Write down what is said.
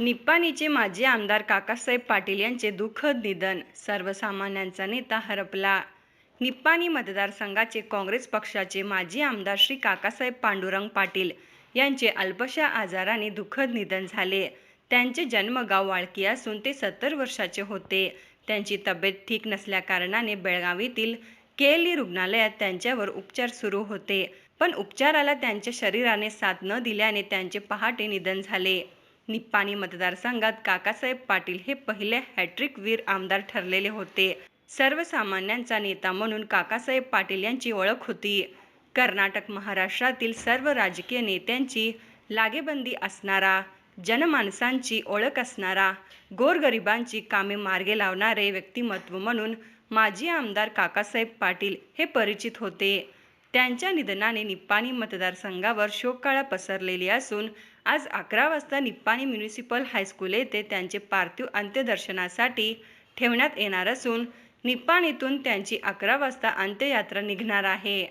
निप्पाणीचे माजी आमदार काकासाहेब पाटील यांचे दुःखद निधन सर्वसामान्यांचा नेता हरपला. निप्पाणी मतदारसंघाचे काँग्रेस पक्षाचे माजी आमदार श्री काकासाहेब पांडुरंग पाटील यांचे अल्पशा आजाराने दुःखद निधन झाले. त्यांचे जन्मगाव वाळकी असून ते सत्तर वर्षाचे होते. त्यांची तब्येत ठीक नसल्याकारणाने बेळगावीतील केएलई रुग्णालयात त्यांच्यावर उपचार सुरू होते. पण उपचाराला त्यांच्या शरीराने साथ न दिल्याने त्यांचे पहाटे निधन झाले. निप्पाणी मतदारसंघात काकासाहेब पाटील हे पहिले हॅट्रिक वीर आमदार ठरलेले होते. सर्वसामान्यांचा नेता म्हणून काकासाहेब पाटील यांची ओळख होती. कर्नाटक महाराष्ट्रातील सर्व राजकीय नेत्यांची लागेबंदी असणारा जनमानसांची ओळख असणारा गोरगरिबांची कामे मार्गे लावणारे व्यक्तिमत्व म्हणून माजी आमदार काकासाहेब पाटील हे परिचित होते. त्यांच्या निधनाने निप्पाणी मतदारसंघावर शोककाळा पसरलेली असून आज अकरा वाजता निप्पाणी म्युनिसिपल हायस्कूल येथे त्यांचे पार्थिव अंत्यदर्शनासाठी ठेवण्यात येणार असून निप्पाणीतून त्यांची अकरा वाजता अंत्ययात्रा निघणार आहे.